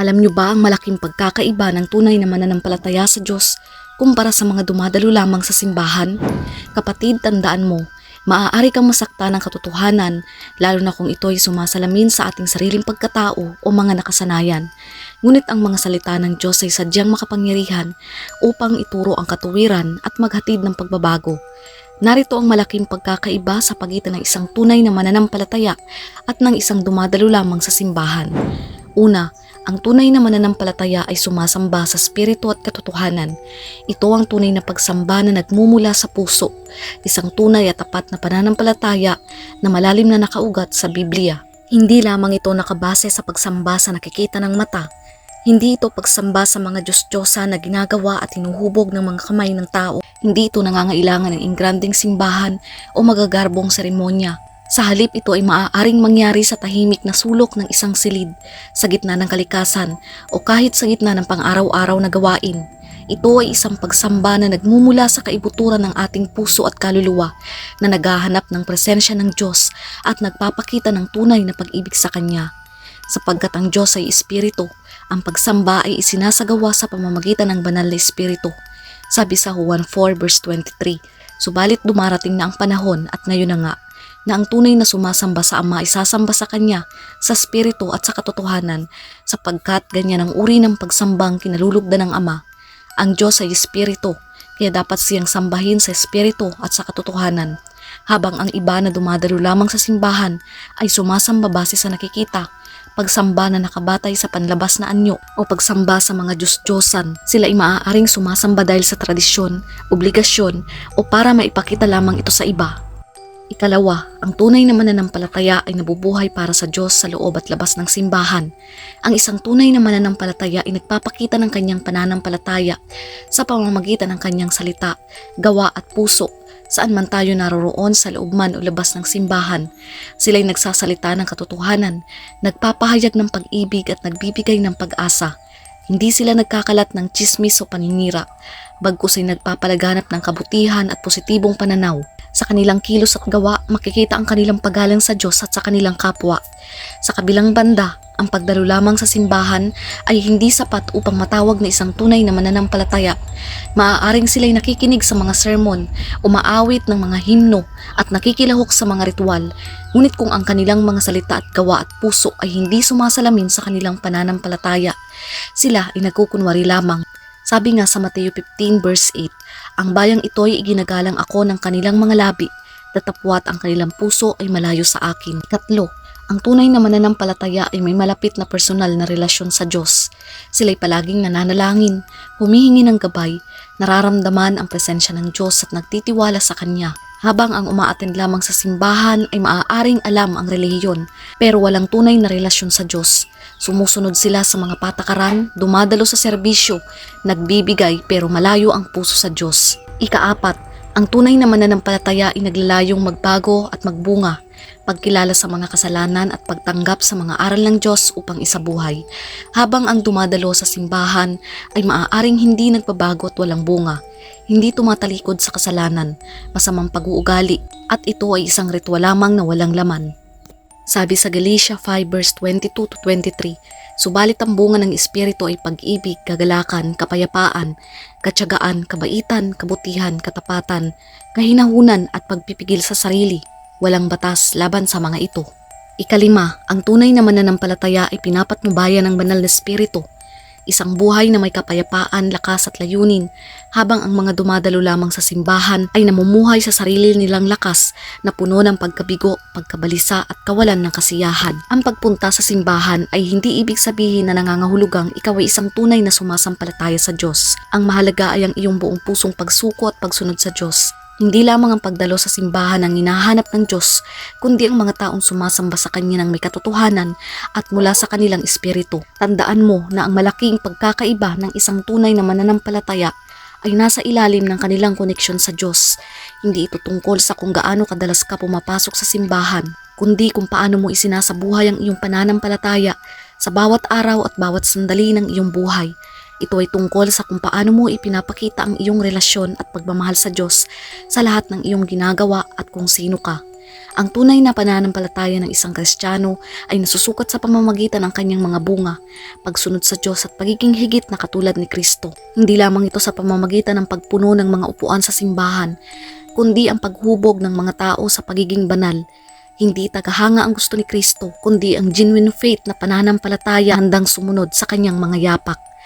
Alam niyo ba ang malaking pagkakaiba ng tunay na mananampalataya sa Diyos kumpara sa mga dumadalo lamang sa simbahan? Kapatid, tandaan mo, maaari kang masakta ng katotohanan lalo na kung ito ay sumasalamin sa ating sariling pagkatao o mga nakasanayan. Ngunit ang mga salita ng Diyos ay sadyang makapangyarihan upang ituro ang katuwiran at maghatid ng pagbabago. Narito ang malaking pagkakaiba sa pagitan ng isang tunay na mananampalataya at ng isang dumadalo lamang sa simbahan. Una, ang tunay na mananampalataya ay sumasamba sa spirito at katotohanan. Ito ang tunay na pagsamba na nagmumula sa puso, isang tunay at tapat na pananampalataya na malalim na nakaugat sa Biblia. Hindi lamang ito nakabase sa pagsamba sa nakikita ng mata, hindi ito pagsamba sa mga Diyos-Diyosa na ginagawa at hinuhubog ng mga kamay ng tao. Hindi ito nangangailangan ng ingranding simbahan o magagarbong seremonya. Sa halip ito ay maaaring mangyari sa tahimik na sulok ng isang silid, sa gitna ng kalikasan, o kahit sa gitna ng pang-araw-araw na gawain. Ito ay isang pagsamba na nagmumula sa kaibuturan ng ating puso at kaluluwa na naghahanap ng presensya ng Diyos at nagpapakita ng tunay na pag-ibig sa Kanya. Sapagkat ang Diyos ay Espiritu, ang pagsamba ay isinasagawa sa pamamagitan ng banal na Espiritu. Sabi sa Juan 4 verse 23, Subalit dumarating na ang panahon at ngayon na nga, na ang tunay na sumasamba sa Ama ay sasamba sa Kanya, sa Espiritu at sa katotohanan, sapagkat ganyan ang uri ng pagsambang kinalulugdan ng Ama. Ang Diyos ay Espiritu, kaya dapat siyang sambahin sa Espiritu at sa katotohanan. Habang ang iba na dumadalo lamang sa simbahan ay sumasamba base sa nakikita, pagsamba na nakabatay sa panlabas na anyo o pagsamba sa mga Diyos-Diyosan. Sila ay maaaring sumasamba dahil sa tradisyon, obligasyon o para maipakita lamang ito sa iba. Ikalawa, ang tunay na mananampalataya ay nabubuhay para sa Diyos sa loob at labas ng simbahan. Ang isang tunay na mananampalataya ay nagpapakita ng kanyang pananampalataya sa pamamagitan ng kanyang salita, gawa at puso saan man tayo naroroon sa loob man o labas ng simbahan. Sila'y nagsasalita ng katotohanan, nagpapahayag ng pag-ibig at nagbibigay ng pag-asa. Hindi sila nagkakalat ng chismis o paninira, bagkus ay nagpapalaganap ng kabutihan at positibong pananaw. Sa kanilang kilos at gawa, makikita ang kanilang paggalang sa Diyos at sa kanilang kapwa. Sa kabilang banda, ang pagdalo lamang sa simbahan ay hindi sapat upang matawag na isang tunay na mananampalataya. Maaaring sila'y nakikinig sa mga sermon, umaawit ng mga himno at nakikilahok sa mga ritual. Ngunit kung ang kanilang mga salita at gawa at puso ay hindi sumasalamin sa kanilang pananampalataya, sila ay nagkukunwari lamang. Sabi nga sa Mateo 15 verse 8, ang bayang ito ay iginagalang ako ng kanilang mga labi, datapwat ang kanilang puso ay malayo sa akin. Katlo, ang tunay na mananampalataya ay may malapit na personal na relasyon sa Diyos. Sila'y palaging nananalangin, humihingi ng gabay, nararamdaman ang presensya ng Diyos at nagtitiwala sa Kanya. Habang ang umaattend lamang sa simbahan ay maaaring alam ang relihiyon pero walang tunay na relasyon sa Diyos. Sumusunod sila sa mga patakaran, dumadalo sa serbisyo, nagbibigay pero malayo ang puso sa Diyos. Ikaapat, ang tunay na mananampalataya ay naglalayong magbago at magbunga, pagkilala sa mga kasalanan at pagtanggap sa mga aral ng Diyos upang isabuhay. Habang ang dumadalo sa simbahan ay maaaring hindi nagbabago at walang bunga, hindi tumatalikod sa kasalanan, masamang pag-uugali, at ito ay isang ritual lamang na walang laman. Sabi sa Galatia 5 verse 22 to 23, Subalit ang bunga ng Espiritu ay pag-ibig, kagalakan, kapayapaan, katyagaan, kabaitan, kabutihan, katapatan, kahinahunan at pagpipigil sa sarili. Walang batas laban sa mga ito. Ikalima, ang tunay na mananampalataya ay pinapatnubayan ng banal na Espiritu. Isang buhay na may kapayapaan, lakas at layunin, habang ang mga dumadalo lamang sa simbahan ay namumuhay sa sarili nilang lakas na puno ng pagkabigo, pagkabalisa at kawalan ng kasiyahan. Ang pagpunta sa simbahan ay hindi ibig sabihin na nangangahulugang ikaw ay isang tunay na sumasampalataya sa Diyos. Ang mahalaga ay ang iyong buong pusong pagsuko at pagsunod sa Diyos. Hindi lamang ang pagdalo sa simbahan ang hinahanap ng Diyos, kundi ang mga taong sumasamba sa Kanya ng may katotohanan at mula sa kanilang espiritu. Tandaan mo na ang malaking pagkakaiba ng isang tunay na mananampalataya ay nasa ilalim ng kanilang koneksyon sa Diyos. Hindi ito tungkol sa kung gaano kadalas ka pumapasok sa simbahan, kundi kung paano mo isinasabuhay ang iyong pananampalataya sa bawat araw at bawat sandali ng iyong buhay. Ito ay tungkol sa kung paano mo ipinapakita ang iyong relasyon at pagmamahal sa Diyos sa lahat ng iyong ginagawa at kung sino ka. Ang tunay na pananampalataya ng isang Kristiyano ay nasusukat sa pamamagitan ng kanyang mga bunga, pagsunod sa Diyos at pagiging higit na katulad ni Kristo. Hindi lamang ito sa pamamagitan ng pagpuno ng mga upuan sa simbahan, kundi ang paghubog ng mga tao sa pagiging banal. Hindi tagahanga ang gusto ni Kristo, kundi ang genuine faith na pananampalataya handang sumunod sa kanyang mga yapak.